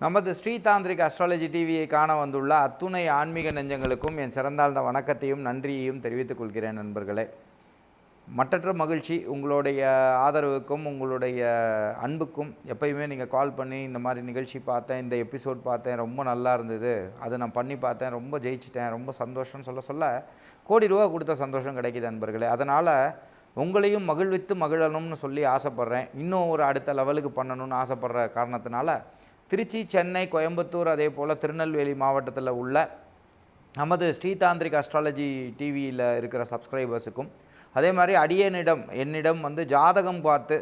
நமது ஸ்ரீதாந்திரிக் அஸ்ட்ராலஜி டிவியை காண வந்துள்ள அத்துணை ஆன்மீக நெஞ்சங்களுக்கும் என் சிறந்தாழ்ந்த வணக்கத்தையும் நன்றியையும் தெரிவித்துக் கொள்கிறேன் நண்பர்களே. மற்றற்ற மகிழ்ச்சி உங்களுடைய ஆதரவுக்கும் உங்களுடைய அன்புக்கும் எப்பயுமே நீங்கள் கால் பண்ணி இந்த மாதிரி நிகழ்ச்சி பார்த்தேன் இந்த எபிசோட் பார்த்தேன் ரொம்ப நல்லா இருந்தது. அதை நான் பண்ணி பார்த்தேன் ரொம்ப ஜெயிச்சிட்டேன் ரொம்ப சந்தோஷம்னு சொல்ல சொல்ல கோடி ரூபா கொடுத்த சந்தோஷம் கிடைக்கிது நண்பர்களே. அதனால் உங்களையும் மகிழ்வித்து மகிழணும்னு சொல்லி ஆசைப்பட்றேன். இன்னும் ஒரு அடுத்த லெவலுக்கு பண்ணணும்னு ஆசைப்பட்ற காரணத்தினால திருச்சி சென்னை கோயம்புத்தூர் அதே போல் திருநெல்வேலி மாவட்டத்தில் உள்ள நமது ஸ்ரீதாந்திரிக் அஸ்ட்ராலஜி டிவியில் இருக்கிற சப்ஸ்கிரைபர்ஸுக்கும் அதே மாதிரி அடியனிடம் என்னிடம் வந்து ஜாதகம் பார்த்து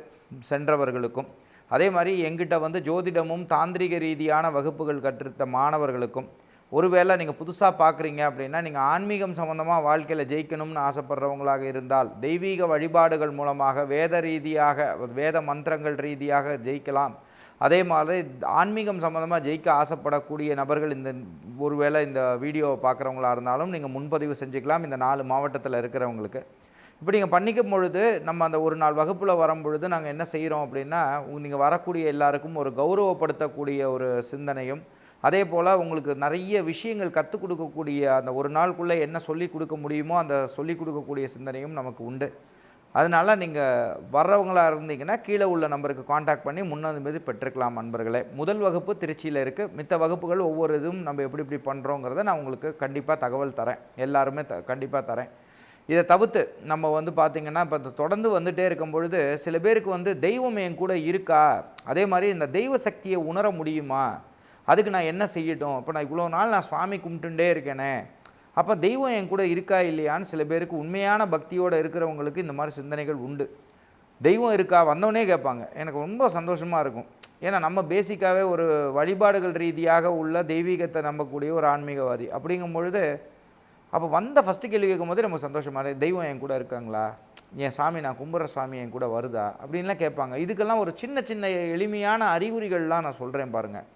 சென்றவர்களுக்கும் அதே மாதிரி எங்கிட்ட வந்து ஜோதிடமும் தாந்திரிக ரீதியான வகுப்புகள் கற்றுத்த மாணவர்களுக்கும் ஒருவேளை நீங்கள் புதுசாக பார்க்குறீங்க அப்படின்னா நீங்கள் ஆன்மீகம் சம்மந்தமாக வாழ்க்கையில் ஜெயிக்கணும்னு ஆசைப்படுறவங்களாக இருந்தால் தெய்வீக வழிபாடுகள் மூலமாக வேத ரீதியாக வேத மந்திரங்கள் ரீதியாக ஜெயிக்கலாம். அதே மாதிரி ஆன்மீகம் சம்மந்தமாக ஜெயிக்க ஆசைப்படக்கூடிய நபர்கள் இந்த ஒருவேளை இந்த வீடியோவை பார்க்குறவங்களா இருந்தாலும் நீங்கள் முன்பதிவு செஞ்சுக்கலாம் இந்த நாலு மாவட்டத்தில் இருக்கிறவங்களுக்கு. இப்போ நீங்கள் பண்ணிக்கும் பொழுது நம்ம அந்த ஒரு நாள் வகுப்பில் வரும் பொழுது நாங்கள் என்ன செய்கிறோம் அப்படின்னா நீங்கள் வரக்கூடிய எல்லாருக்கும் ஒரு கௌரவப்படுத்தக்கூடிய ஒரு சிந்தனையும் அதே போல் உங்களுக்கு நிறைய விஷயங்கள் கற்றுக் கொடுக்கக்கூடிய அந்த ஒரு நாளுக்குள்ளே என்ன சொல்லிக் கொடுக்க முடியுமோ அந்த சொல்லிக் கொடுக்கக்கூடிய சிந்தனையும் நமக்கு உண்டு. அதனால் நீங்கள் வர்றவங்களாக இருந்தீங்கன்னா கீழே உள்ள நம்பருக்கு காண்டாக்ட் பண்ணி முன்னனுமதி பெற்றுக்கலாம் நண்பர்களே. முதல் வகுப்பு திருச்சியில் இருக்குது மித்த வகுப்புகள் ஒவ்வொரு இதுவும் நம்ம எப்படி இப்படி பண்ணுறோங்கிறத நான் உங்களுக்கு கண்டிப்பாக தகவல் தரேன். எல்லாருமே த கண்டிப்பாக தரேன். இதை தவிர்த்து நம்ம வந்து பார்த்திங்கன்னா இப்போ தொடர்ந்து வந்துகிட்டே இருக்கும் பொழுது சில பேருக்கு வந்து தெய்வம் என் கூட இருக்கா? அதே மாதிரி இந்த தெய்வ சக்தியை உணர முடியுமா? அதுக்கு நான் என்ன செய்யட்டும்? இப்போ நான் இவ்வளோ நாள் நான் சுவாமி கும்பிட்டுட்டே இருக்கேனே. அப்போ தெய்வம் என் கூட இருக்கா இல்லையான்னு சில பேருக்கு உண்மையான பக்தியோடு இருக்கிறவங்களுக்கு இந்த மாதிரி சிந்தனைகள் உண்டு. தெய்வம் இருக்கா? வந்தவொடனே கேட்பாங்க. எனக்கு ரொம்ப சந்தோஷமாக இருக்கும். ஏன்னா நம்ம பேசிக்காகவே ஒரு வழிபாடுகள் ரீதியாக உள்ள தெய்வீகத்தை நம்பக்கூடிய ஒரு ஆன்மீகவாதி. அப்படிங்கும் பொழுது அப்போ வந்த ஃபஸ்ட்டு கேள்வி கேட்கும் போது நம்ம சந்தோஷமாக தெய்வம் என் கூட இருக்காங்களா? என் சாமி நான் கும்பிட்ற சாமி என் கூட வருதா? அப்படின்லாம் கேட்பாங்க. இதுக்கெல்லாம் ஒரு சின்ன சின்ன எளிமையான அறிகுறிகள்லாம் நான் சொல்கிறேன் பாருங்கள்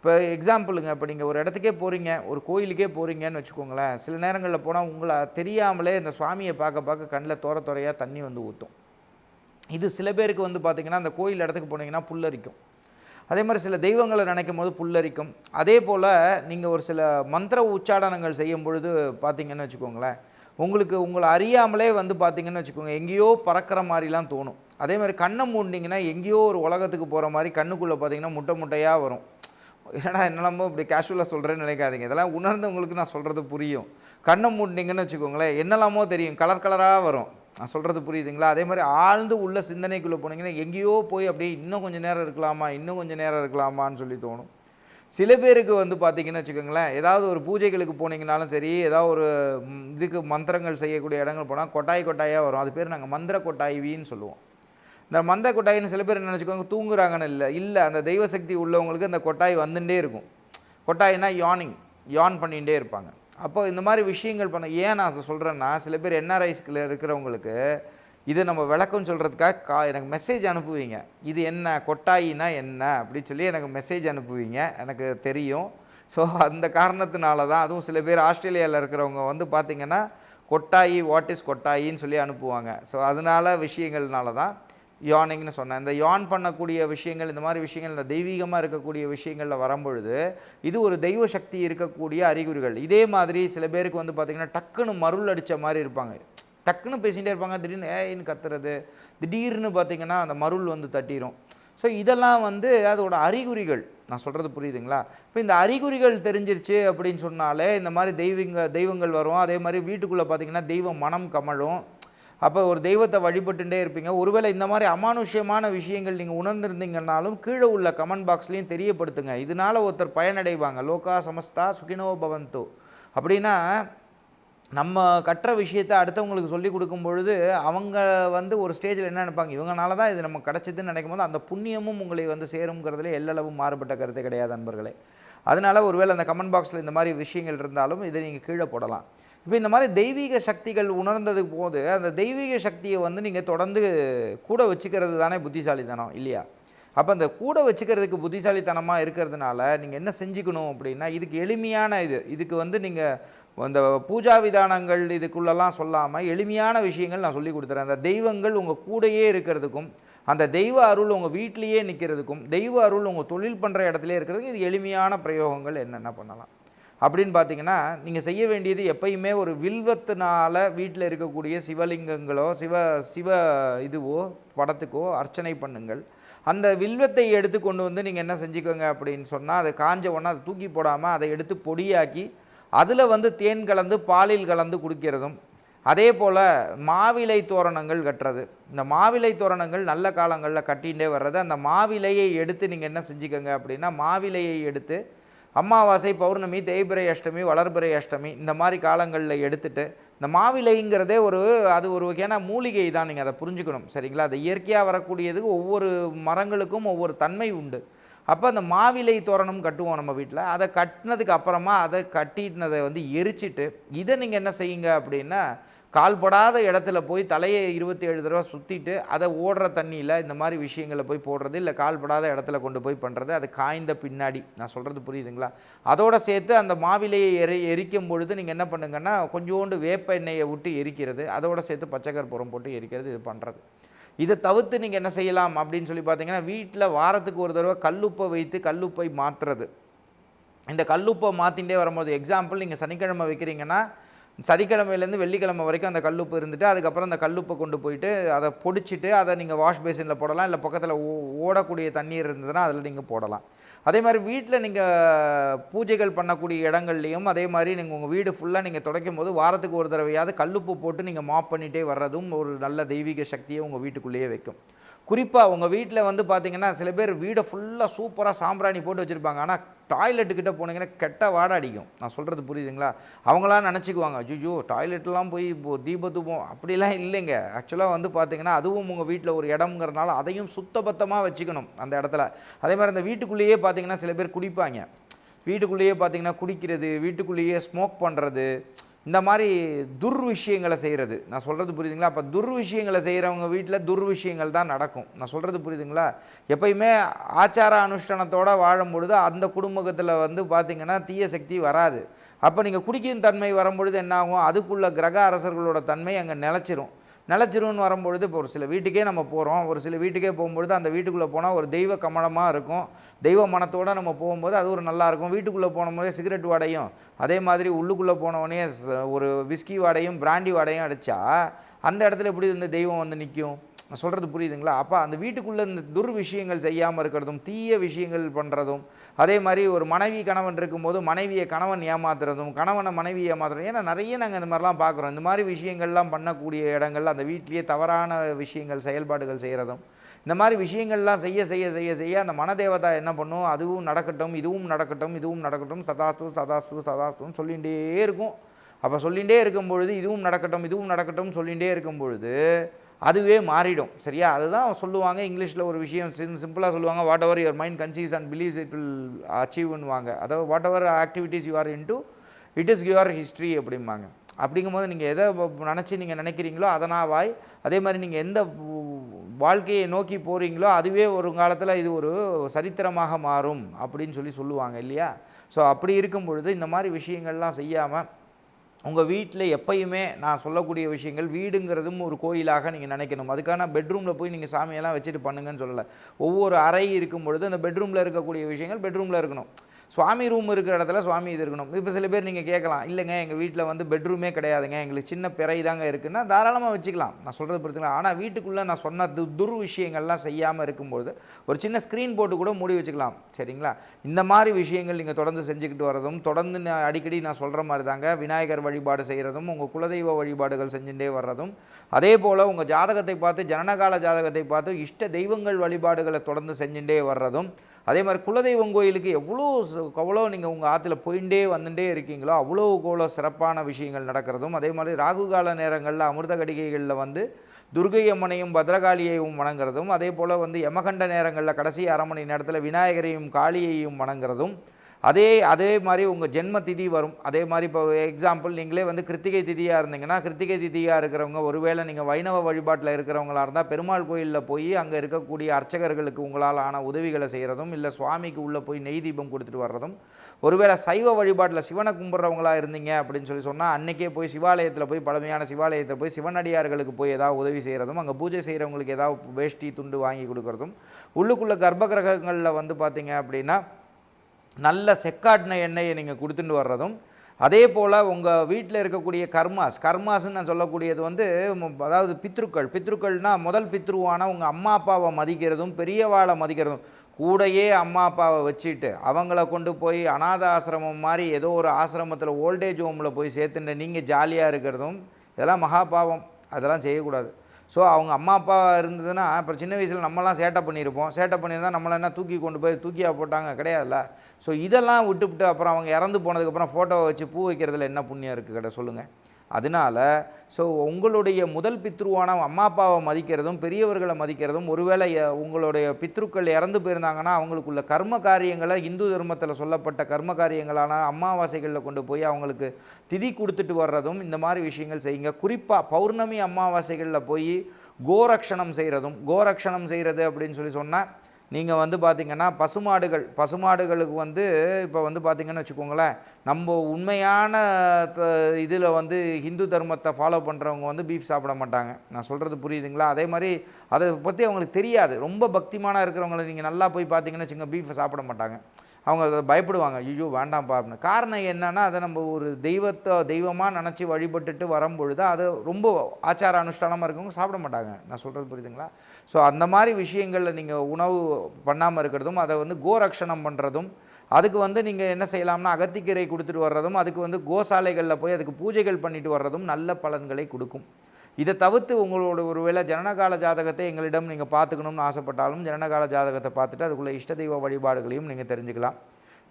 இப்போ எக்ஸாம்பிளுங்க இப்போ நீங்கள் ஒரு இடத்துக்கே போகிறீங்க ஒரு கோயிலுக்கே போகிறீங்கன்னு வச்சுக்கோங்களேன் சில நேரங்களில் போனால் உங்களை தெரியாமலே இந்த சுவாமியை பார்க்க பார்க்க கண்ணில் தோர துறையாக தண்ணி வந்து ஊற்றும் இது சில பேருக்கு வந்து பார்த்திங்கன்னா அந்த கோயில் இடத்துக்கு போனீங்கன்னா புல்லரிக்கும். அதே மாதிரி சில தெய்வங்களை நினைக்கும் போது புல்லரிக்கும். அதே போல் நீங்கள் ஒரு சில மந்திர உச்சாடனங்கள் செய்யும் பொழுது பார்த்தீங்கன்னு வச்சுக்கோங்களேன் உங்களுக்கு உங்களை அறியாமலே வந்து பார்த்தீங்கன்னு வச்சுக்கோங்க எங்கேயோ பறக்கிற மாதிரிலாம் தோணும். அதே மாதிரி கண்ணை மூடினீங்கன்னா எங்கேயோ ஒரு உலகத்துக்கு போகிற மாதிரி கண்ணுக்குள்ளே பார்த்தீங்கன்னா முட்டை முட்டையாக வரும். ஏன்னா என்னெல்லாமோ இப்படி கேஷுவலாக சொல்கிறேன்னு நினைக்காதீங்க. இதெல்லாம் உணர்ந்தவங்களுக்கு நான் சொல்கிறது புரியும். கண்ணை மூடினீங்கன்னு வச்சுக்கோங்களேன் என்னெல்லாமோ தெரியும். கலர் கலராக வரும். நான் சொல்கிறது புரியுதுங்களா? அதே மாதிரி ஆழ்ந்து உள்ள சிந்தனைக்குள்ளே போனீங்கன்னா எங்கேயோ போய் அப்படியே இன்னும் கொஞ்சம் நேரம் இருக்கலாமா இன்னும் கொஞ்சம் நேரம் இருக்கலாமான்னு சொல்லி தோணும். சில பேருக்கு வந்து பார்த்திங்கன்னு வச்சுக்கோங்களேன் ஏதாவது ஒரு பூஜைகளுக்கு போனீங்கனாலும் சரி ஏதாவது ஒரு இதுக்கு மந்திரங்கள் செய்யக்கூடிய இடங்கள் போனால் கொட்டாய் கொட்டாயாக வரும். அது பேர் நாங்கள் மந்திர கொட்டாய்வின்னு சொல்லுவோம். இந்த மந்த கொட்டாயின்னு சில பேர் என்ன நினச்சிக்கோங்க தூங்குறாங்கன்னு இல்லை. இல்லை அந்த தெய்வ சக்தி உள்ளவங்களுக்கு அந்த கொட்டாய் வந்துட்டே இருக்கும். கொட்டாயினா யானிங் யான் பண்ணிகிட்டே இருப்பாங்க. அப்போ இந்த மாதிரி விஷயங்கள் பண்ண ஏன் நான் சொல்கிறேன்னா சில பேர் என்ஆர்ஐஸ்கில் இருக்கிறவங்களுக்கு இதை நம்ம விளக்கம் சொல்கிறதுக்காக கா எனக்கு மெசேஜ் அனுப்புவீங்க. இது என்ன கொட்டாயினா என்ன அப்படின்னு சொல்லி எனக்கு மெசேஜ் அனுப்புவீங்க. எனக்கு தெரியும். ஸோ அந்த காரணத்தினால தான் அதுவும் சில பேர் ஆஸ்திரேலியாவில் இருக்கிறவங்க வந்து பார்த்திங்கன்னா கொட்டாயி வாட் இஸ் கொட்டாயின்னு சொல்லி அனுப்புவாங்க. ஸோ அதனால விஷயங்கள்னால தான் யானிங்னு சொன்னேன். இந்த யான் பண்ணக்கூடிய விஷயங்கள் இந்த மாதிரி விஷயங்கள் இந்த தெய்வீகமாக இருக்கக்கூடிய விஷயங்களில் வரும்பொழுது இது ஒரு தெய்வ சக்தி இருக்கக்கூடிய அறிகுறிகள். இதே மாதிரி சில பேருக்கு வந்து பார்த்திங்கன்னா டக்குன்னு மருள் அடித்த மாதிரி இருப்பாங்க. டக்குன்னு பேசிகிட்டே இருப்பாங்க. திடீர்னு ஏன்னு கத்துறது? திடீர்னு பார்த்திங்கன்னா அந்த மருள் வந்து தட்டிடும் ஸோ இதெல்லாம் வந்து அதோட அறிகுறிகள். நான் சொல்கிறது புரியுதுங்களா? இப்போ இந்த அறிகுறிகள் தெரிஞ்சிருச்சு அப்படின்னு சொன்னாலே இந்த மாதிரி தெய்வங்க தெய்வங்கள் வரும். அதே மாதிரி வீட்டுக்குள்ளே பார்த்தீங்கன்னா தெய்வம் மனம் கமழும். அப்போ ஒரு தெய்வத்தை வழிபட்டுட்டே இருப்பீங்க. ஒருவேளை இந்த மாதிரி அமானுஷ்யமான விஷயங்கள் நீங்கள் உணர்ந்திருந்தீங்கன்னாலும் கீழே உள்ள கமெண்ட் பாக்ஸ்லையும் தெரியப்படுத்துங்க. இதனால ஒருத்தர் பயனடைவாங்க. லோகா சமஸ்தா சுகினோ பவந்தோ. அப்படின்னா நம்ம கற்ற விஷயத்தை அடுத்தவங்களுக்கு சொல்லி கொடுக்கும் பொழுது அவங்க வந்து ஒரு ஸ்டேஜில் என்ன நினைப்பாங்க? இவங்கனால தான் இது நம்ம கிடச்சிதுன்னு நினைக்கும் போது அந்த புண்ணியமும் உங்களை வந்து சேருங்கிறதுல எல்லளவும் மாறுபட்ட கருத்து கிடையாது நண்பர்களே அதனால் ஒருவேளை அந்த கமெண்ட் பாக்ஸில் இந்த மாதிரி விஷயங்கள் இருந்தாலும் இதை நீங்கள் கீழே போடலாம். இப்போ இந்த மாதிரி தெய்வீக சக்திகள் உணர்ந்தது போது அந்த தெய்வீக சக்தியை வந்து நீங்கள் தொடர்ந்து கூட வச்சுக்கிறது தானே புத்திசாலித்தனம் இல்லையா? அப்போ அந்த கூட வச்சுக்கிறதுக்கு புத்திசாலித்தனமாக இருக்கிறதுனால நீங்கள் என்ன செஞ்சுக்கணும் அப்படின்னா இதுக்கு எளிமையான இது இதுக்கு வந்து நீங்கள் அந்த பூஜா விதானங்கள் இதுக்குள்ளெல்லாம் சொல்லாமல் எளிமையான விஷயங்கள் நான் சொல்லி கொடுத்துறேன். அந்த தெய்வங்கள் உங்கள் கூடயே இருக்கிறதுக்கும் அந்த தெய்வ அருள் உங்கள் வீட்லேயே நிற்கிறதுக்கும் தெய்வ அருள் உங்கள் தொழில் பண்ணுற இடத்துல இருக்கிறதுக்கும் இது எளிமையான பிரயோகங்கள் என்னென்ன பண்ணலாம்? அப்படின்னு பார்த்தீங்கன்னா நீங்கள் செய்ய வேண்டியது எப்பயுமே ஒரு வில்வத்தினால வீட்டில் இருக்கக்கூடிய சிவலிங்கங்களோ சிவ சிவ இதுவோ படத்துக்கோ அர்ச்சனை பண்ணுங்கள். அந்த வில்வத்தை எடுத்து கொண்டு வந்து நீங்கள் என்ன செஞ்சுக்கோங்க அப்படின்னு சொன்னால் அதை காஞ்ச உடனே அதை தூக்கி போடாமல் அதை எடுத்து பொடியாக்கி அதில் வந்து தேன் கலந்து பாலில் கலந்து குடிக்கிறதும். அதே போல் மாவிலை தோரணங்கள் கட்டுறது. இந்த மாவிலை தோரணங்கள் நல்ல காலங்களில் கட்டிகிட்டே வர்றது. அந்த மாவிலையை எடுத்து நீங்கள் என்ன செஞ்சுக்கோங்க அப்படின்னா மாவிலையை எடுத்து அமாவாசை பௌர்ணமி தேய்பிரை அஷ்டமி வளர்பிறை அஷ்டமி இந்த மாதிரி காலங்களில் எடுத்துகிட்டு இந்த மாவிலைங்கிறதே ஒரு அது ஒரு வகையான மூலிகை தான் நீங்கள் அதை புரிஞ்சுக்கணும் சரிங்களா? அது இயற்கையாக வரக்கூடியது ஒவ்வொரு மரங்களுக்கும் ஒவ்வொரு தன்மை உண்டு. அப்போ அந்த மாவிலை தோரணம் கட்டுவோம் நம்ம வீட்டில் அதை கட்டினதுக்கு அப்புறமா அதை கட்டினதை வந்து எரிச்சிட்டு இதை நீங்கள் என்ன செய்யுங்க அப்படின்னா கால்படாத இடத்துல போய் தலையை இருபத்தி ஏழு தடவை சுற்றிட்டு அதை ஓடுற தண்ணியில் இந்த மாதிரி விஷயங்களை போய் போடுறது இல்லை கால்படாத இடத்துல கொண்டு போய் பண்ணுறது அது காய்ந்த பின்னாடி. நான் சொல்கிறது புரியுதுங்களா? அதோடு சேர்த்து அந்த மாவிலையை எரி எரிக்கும் பொழுது நீங்கள் என்ன பண்ணுங்கன்னா கொஞ்சோண்டு வேப்ப எண்ணெயை விட்டு எரிக்கிறது அதோட சேர்த்து பச்சைக்கற்பூரம் போட்டு எரிக்கிறது இது பண்ணுறது இதை தவிர்த்து நீங்கள் என்ன செய்யலாம் அப்படின்னு சொல்லி பார்த்தீங்கன்னா வீட்டில் வாரத்துக்கு ஒரு தடவை கல்லுப்பை வைத்து கல்லுப்பை மாற்றுறது. இந்த கல்லுப்பை மாற்றிகிட்டே வரும்போது எக்ஸாம்பிள் நீங்கள் சனிக்கிழமை வைக்கிறீங்கன்னா சனிக்கிழமையிலேருந்து வெள்ளிக்கிழமை வரைக்கும் அந்த கல்லுப்பு இருந்துட்டு அதுக்கப்புறம் அந்த கல்லுப்பை கொண்டு போயிட்டு அதை பொடிச்சிட்டு அதை நீங்கள் வாஷ் பேசினில் போடலாம். இல்லை பக்கத்தில் ஓ ஓடக்கூடிய தண்ணீர் இருந்ததுன்னா அதில் நீங்கள் போடலாம். அதே மாதிரி வீட்டில் நீங்கள் பூஜைகள் பண்ணக்கூடிய இடங்கள்லையும் அதே மாதிரி நீங்கள் உங்கள் வீடு ஃபுல்லாக நீங்கள் துடைக்கும் போது வாரத்துக்கு ஒரு தடவையாவது கல்லுப்பு போட்டு நீங்கள் மாப் பண்ணிகிட்டே வர்றதும் ஒரு நல்ல தெய்வீக சக்தியை உங்கள் வீட்டுக்குள்ளேயே வைக்கும். குறிப்பாக உங்கள் வீட்டில் வந்து பார்த்தீங்கன்னா சில பேர் வீடை ஃபுல்லாக சூப்பராக சாம்பிராணி போட்டு வச்சுருப்பாங்க. ஆனால் டாய்லெட்டுக்கிட்ட போனீங்கன்னா கெட்ட வாடை அடிக்கும். நான் சொல்கிறது புரியுதுங்களா? அவங்களாம் நினச்சிக்குவாங்க ஜூஜோ டாய்லெட்லாம் போய் இப்போ தீபத்துப்போம் அப்படிலாம் இல்லைங்க. ஆக்சுவலாக வந்து பார்த்திங்கன்னா அதுவும் உங்கள் வீட்டில் ஒரு இடம்ங்கிறனால அதையும் சுத்தபத்தமாக வச்சுக்கணும் அந்த இடத்துல. அதே மாதிரி அந்த வீட்டுக்குள்ளேயே பார்த்தீங்கன்னா சில பேர் குடிப்பாங்க. வீட்டுக்குள்ளேயே பார்த்தீங்கன்னா குடிக்கிறது வீட்டுக்குள்ளேயே ஸ்மோக் பண்ணுறது இந்த மாதிரி துர் விஷயங்களை செய்கிறது. நான் சொல்கிறது புரியுதுங்களா? அப்போ துர் விஷயங்களை செய்கிறவங்க வீட்டில் துர் விஷயங்கள் தான் நடக்கும். நான் சொல்கிறது புரியுதுங்களா? எப்பயுமே ஆச்சார அனுஷ்டானத்தோடு வாழும் பொழுது அந்த குடும்பத்தில் வந்து பார்த்திங்கன்னா தீய சக்தி வராது. அப்போ நீங்கள் குடிக்கும் தன்மை வரும்பொழுது என்னாகும்? அதுக்குள்ள கிரக அரசர்களோட தன்மை அங்கே நிலச்சிரும். நிலச்சிரும்னு வரும்பொழுது இப்போ ஒரு சில வீட்டுக்கே நம்ம போகிறோம் ஒரு சில வீட்டுக்கே போகும்பொழுது அந்த வீட்டுக்குள்ளே போனால் ஒரு தெய்வ கமலமாக இருக்கும். தெய்வ மனத்தோடு நம்ம போகும்போது அது ஒரு நல்லா இருக்கும். வீட்டுக்குள்ளே போன போதே சிகரெட் வாடையும். அதே மாதிரி உள்ளுக்குள்ளே போனவொடனே ஒரு விஸ்கி வாடையும் பிராண்டி வாடையும் அடித்தா அந்த இடத்துல எப்படி இந்த தெய்வம் வந்து நிற்கும் நான் சொல்கிறது புரியுதுங்களா? அப்போ அந்த வீட்டுக்குள்ளே இந்த துர் விஷயங்கள் செய்யாமல் இருக்கிறதும் தீய விஷயங்கள் பண்ணுறதும் அதே மாதிரி ஒரு மனைவி கணவன் இருக்கும்போது மனைவியை கணவன் ஏமாத்துறதும் கணவனை மனைவி ஏமாத்துறதும் ஏன்னா நிறைய நாங்கள் இந்த மாதிரிலாம் பார்க்குறோம். இந்த மாதிரி விஷயங்கள்லாம் பண்ணக்கூடிய இடங்கள்ல அந்த வீட்டிலேயே தவறான விஷயங்கள் செயல்பாடுகள் செய்கிறதும் இந்த மாதிரி விஷயங்கள்லாம் செய்ய செய்ய செய்ய செய்ய அந்த மனதேவதா என்ன பண்ணும்? அதுவும் நடக்கட்டும் இதுவும் நடக்கட்டும் இதுவும் நடக்கட்டும் சதாஸ்து சதாஸ்து சதாஸ்துன்னு சொல்லிகிட்டே இருக்கும். அப்போ சொல்லிகிட்டே இருக்கும் பொழுது இதுவும் நடக்கட்டும் இதுவும் நடக்கட்டும் சொல்லிகிட்டே இருக்கும் பொழுது அதுவே மாறிடும். சரியா? அதுதான் சொல்லுவாங்க இங்கிலீஷில் ஒரு விஷயம் சிம் சிம்பிளாக சொல்லுவாங்க whatever your mind conceives and believes it will அச்சீவ்னுவாங்க அதாவது whatever activities you are into it is your history அப்படிம்பாங்க. அப்படிங்கும்போது நீங்கள் எதை நினச்சி நீங்கள் நினைக்கிறீங்களோ அதனாவாய் அதே மாதிரி நீங்கள் எந்த வாழ்க்கையை நோக்கி போகிறீங்களோ அதுவே ஒரு காலத்தில் இது ஒரு சரித்திரமாக மாறும் அப்படின்னு சொல்லி சொல்லுவாங்க இல்லையா? ஸோ அப்படி இருக்கும் பொழுது இந்த மாதிரி விஷயங்கள்லாம் செய்யாமல் உங்கள் வீட்டில் எப்பயுமே நான் சொல்லக்கூடிய விஷயங்கள் வீடுங்கிறதும் ஒரு கோயிலாக நீங்கள் நினைக்கணும். அதுக்கான பெட்ரூமில் போய் நீங்கள் சாமியெல்லாம் வச்சுட்டு பண்ணுங்கன்னு சொல்லலை. ஒவ்வொரு அறை இருக்கும் பொழுது அந்த பெட்ரூமில் இருக்கக்கூடிய விஷயங்கள் பெட்ரூமில் இருக்கணும். சுவாமி ரூம் இருக்கிற இடத்துல சுவாமி இது இருக்கணும். இப்போ சில பேர் நீங்கள் கேட்கலாம் இல்லைங்க எங்கள் வீட்டில் வந்து பெட்ரூமே கிடையாதுங்க. எங்களுக்கு சின்ன பிறை தாங்க இருக்குன்னா தாராளமாக வச்சுக்கலாம். நான் சொல்கிறது பொறுத்துக்கலாம் ஆனால் வீட்டுக்குள்ளே நான் சொன்ன து துர் விஷயங்கள்லாம் செய்யாமல் இருக்கும்போது ஒரு சின்ன ஸ்க்ரீன் போட்டு கூட மூடி வச்சுக்கலாம். சரிங்களா? இந்த மாதிரி விஷயங்கள் நீங்கள் தொடர்ந்து செஞ்சுக்கிட்டு வரதும் தொடர்ந்து நான் அடிக்கடி நான் சொல்கிற மாதிரி தாங்க விநாயகர் வழிபாடு செய்கிறதும் உங்கள் குலதெய்வ வழிபாடுகள் செஞ்சுட்டே வர்றதும் அதே போல் உங்கள் ஜாதகத்தை பார்த்து ஜனனகால ஜாதகத்தை பார்த்து இஷ்ட தெய்வங்கள் வழிபாடுகளை தொடர்ந்து செஞ்சுட்டே வர்றதும் அதே மாதிரி குலதெய்வம் கோயிலுக்கு எவ்வளோ அவ்வளோ நீங்கள் உங்கள் ஆற்றுல போயிட்டே வந்துட்டே இருக்கீங்களோ அவ்வளோ அவ்வளோ சிறப்பான விஷயங்கள் நடக்கிறதும். அதே மாதிரி ராகு கால நேரங்களில் அமிர்த கடிகைகளில் வந்து துர்கை அம்மனையும் பத்ரகாளியையும் வணங்குறதும். அதே போல் வந்து யமகண்ட நேரங்களில் கடைசி அரை மணி நேரத்தில் விநாயகரையும் காளியையும் வணங்குறதும். அதே அதே மாதிரி உங்கள் ஜென்ம திதி வரும். அதே மாதிரி இப்போ எக்ஸாம்பிள் நீங்களே வந்து கிருத்திகை திதியாக இருந்தீங்கன்னா கிருத்திகை திதியாக இருக்கிறவங்க ஒருவேளை நீங்கள் வைணவ வழிபாட்டில் இருக்கிறவங்களா இருந்தால் பெருமாள் கோயிலில் போய் அங்கே இருக்கக்கூடிய அர்ச்சகர்களுக்கு உங்களால் ஆன உதவிகளை செய்கிறதும் இல்லை சுவாமிக்கு உள்ளே போய் நெய் தீபம் கொடுத்துட்டு வர்றதும் ஒருவேளை சைவ வழிபாட்டில் சிவனை கும்பிட்றவங்களா இருந்தீங்க அப்படின்னு சொல்லி சொன்னால் அன்றைக்கே போய் சிவாலயத்தில் போய் பழமையான சிவாலயத்தில் போய் சிவனடியார்களுக்கு போய் ஏதாவது உதவி செய்கிறதும் அங்கே பூஜை செய்கிறவங்களுக்கு ஏதாவது வேஷ்டி துண்டு வாங்கி கொடுக்குறதும் உள்ளுக்குள்ளே கர்ப்ப கிரகங்களில் வந்து பார்த்தீங்க அப்படின்னா நல்ல செக்காட்டின எண்ணெயை நீங்கள் கொடுத்துட்டு வர்றதும் அதே போல் உங்கள் வீட்டில் இருக்கக்கூடிய கர்மாஸ் கர்மாஸ்ன்னு நான் சொல்லக்கூடியது வந்து அதாவது பித்ருக்கள் பித்ருக்கள்னால் முதல் பித்ருவான உங்கள் அம்மா அப்பாவை மதிக்கிறதும் பெரியவாளை மதிக்கிறதும் கூடையே அம்மா அப்பாவை வச்சுட்டு அவங்கள கொண்டு போய் அனாத ஆசிரமம் மாதிரி ஏதோ ஒரு ஆசிரமத்தில் ஓல்டேஜ் ஹோமில் போய் சேர்த்துட்டு நீங்கள் ஜாலியாக இருக்கிறதும் இதெல்லாம் மகாபாவம் அதெல்லாம் செய்யக்கூடாது. ஸோ அவங்க அம்மா அப்பா இருந்ததுன்னா இப்போ சின்ன வயசில் நம்மலாம் சேட்டை பண்ணியிருப்போம். சேட்டை பண்ணியிருந்தால் நம்மளை என்ன தூக்கி கொண்டு போய் தூக்கியாக போட்டாங்க? கிடையாதுல்ல. ஸோ இதெல்லாம் விட்டுவிட்டு அப்புறம் அவங்க இறந்து போனதுக்கப்புறம் ஃபோட்டோவை வச்சு பூ வைக்கிறதுல என்ன புண்ணியம் இருக்குது கடை சொல்லுங்கள் அதனால ஸோ உங்களுடைய முதல் பித்ருவான அம்மா அப்பாவை மதிக்கிறதும் பெரியவர்களை மதிக்கிறதும் ஒருவேளை உங்களுடைய பித்ருக்கள் இறந்து போயிருந்தாங்கன்னா அவங்களுக்குள்ள கர்ம காரியங்களை இந்து தர்மத்தில் சொல்லப்பட்ட கர்ம காரியங்களான அமாவாசைகளில் கொண்டு போய் அவங்களுக்கு திதி கொடுத்துட்டு வர்றதும் இந்த மாதிரி விஷயங்கள் செய்யுங்க. குறிப்பாக பௌர்ணமி அமாவாசைகளில் போய் கோரக்ஷணம் செய்கிறதும் கோரக்ஷணம் செய்கிறது அப்படின்னு சொல்லி சொன்னால் நீங்கள் வந்து பார்த்திங்கன்னா பசுமாடுகள் பசுமாடுகளுக்கு வந்து இப்போ வந்து பார்த்தீங்கன்னு வச்சுக்கோங்களேன் நம்ம உண்மையான இதில் வந்து ஹிந்து தர்மத்தை ஃபாலோ பண்ணுறவங்க வந்து பீஃப் சாப்பிட மாட்டாங்க. நான் சொல்கிறது புரியுதுங்களா? அதே மாதிரி அதை பற்றி அவங்களுக்கு தெரியாது. ரொம்ப பக்திமான இருக்கிறவங்கள நீங்கள் நல்லா போய் பார்த்தீங்கன்னு வச்சுக்கோங்க பீஃபை சாப்பிட மாட்டாங்க. அவங்க அதை பயப்படுவாங்க ஐயோ வேண்டாம்ப்பா அப்படின்னு. காரணம் என்னன்னா அதை நம்ம ஒரு தெய்வத்தை தெய்வமாக நினச்சி வழிபட்டுட்டு வரும்பொழுது அது ரொம்ப ஆச்சார அனுஷ்டானமாக இருக்கவங்க சாப்பிட மாட்டாங்க. நான் சொல்கிறது புரியுதுங்களா? ஸோ அந்த மாதிரி விஷயங்களில் நீங்கள் உணவு பண்ணாமல் இருக்கிறதும் அதை வந்து கோரக்ஷணம் பண்ணுறதும் அதுக்கு வந்து நீங்கள் என்ன செய்யலாம்னா அகத்திக்கீரை கொடுத்துட்டு வர்றதும் அதுக்கு வந்து கோசாலைகளில் போய் அதுக்கு பூஜைகள் பண்ணிட்டு வர்றதும் நல்ல பலன்களை கொடுக்கும். இதை தவிர்த்து உங்களோட ஒருவேளை ஜனனகால ஜாதகத்தை எங்களிடம் நீங்கள் பார்த்துக்கணும்னு ஆசைப்பட்டாலும் ஜனனகால ஜாதகத்தை பார்த்துட்டு அதுக்குள்ள இஷ்ட தெய்வ வழிபாடுகளையும் நீங்கள் தெரிஞ்சுக்கலாம்.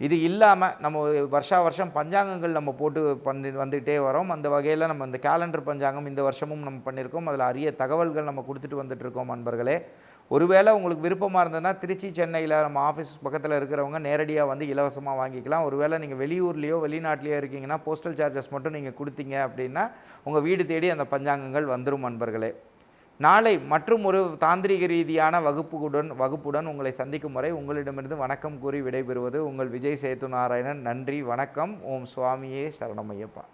இது இல்லாமல் நம்ம வருஷா வருஷம் பஞ்சாங்கங்கள் நம்ம போட்டு பண்ணி வந்துகிட்டே வரோம். அந்த வகையில் நம்ம இந்த கேலண்டர் பஞ்சாங்கம் இந்த வருஷமும் நம்ம பண்ணியிருக்கோம். அதில் அரிய தகவல்கள் நம்ம கொடுத்துட்டு வந்துட்டு இருக்கோம் நண்பர்களே ஒருவேளை உங்களுக்கு விருப்பமாக இருந்ததுன்னா திருச்சி சென்னையில் நம்ம ஆஃபீஸ் பக்கத்தில் இருக்கிறவங்க நேரடியாக வந்து இலவசமாக வாங்கிக்கலாம். ஒருவேளை நீங்கள் வெளியூர்லேயோ வெளிநாட்டிலையோ இருக்கீங்கன்னா போஸ்டல் சார்ஜஸ் மட்டும் நீங்கள் கொடுத்தீங்க அப்படின்னா உங்கள் வீடு தேடி அந்த பஞ்சாங்கங்கள் வந்துடும் நண்பர்களே. நாளை மற்றும் ஒரு தாந்திரிக ரீதியான வகுப்புடன் வகுப்புடன் உங்களை சந்திக்கும் வரை உங்களிடமிருந்து வணக்கம் கூறி விடைபெறுவது உங்கள் விஜய் சேத்து நாராயணன் நன்றி வணக்கம். ஓம் சுவாமியே சரணமையப்பா